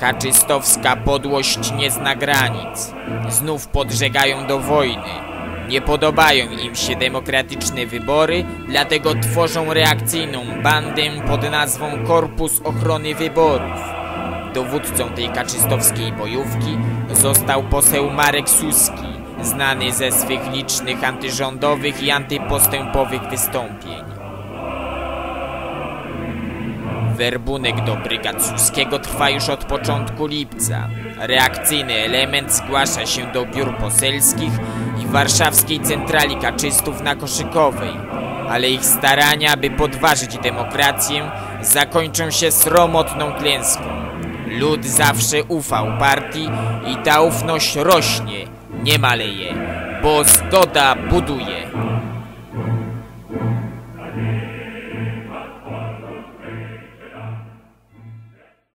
Kaczystowska podłość nie zna granic. Znów podżegają do wojny. Nie podobają im się demokratyczne wybory, dlatego tworzą reakcyjną bandę pod nazwą Korpus Ochrony Wyborów. Dowódcą tej kaczystowskiej bojówki został poseł Marek Suski, znany ze swych licznych antyrządowych i antypostępowych wystąpień. Werbunek do brygad Suskiego trwa już od początku lipca. Reakcyjny element zgłasza się do biur poselskich i warszawskiej centrali kaczystów na Koszykowej, ale ich starania, by podważyć demokrację, zakończą się sromotną klęską. Lud zawsze ufał partii i ta ufność rośnie, nie maleje, bo zgoda buduje.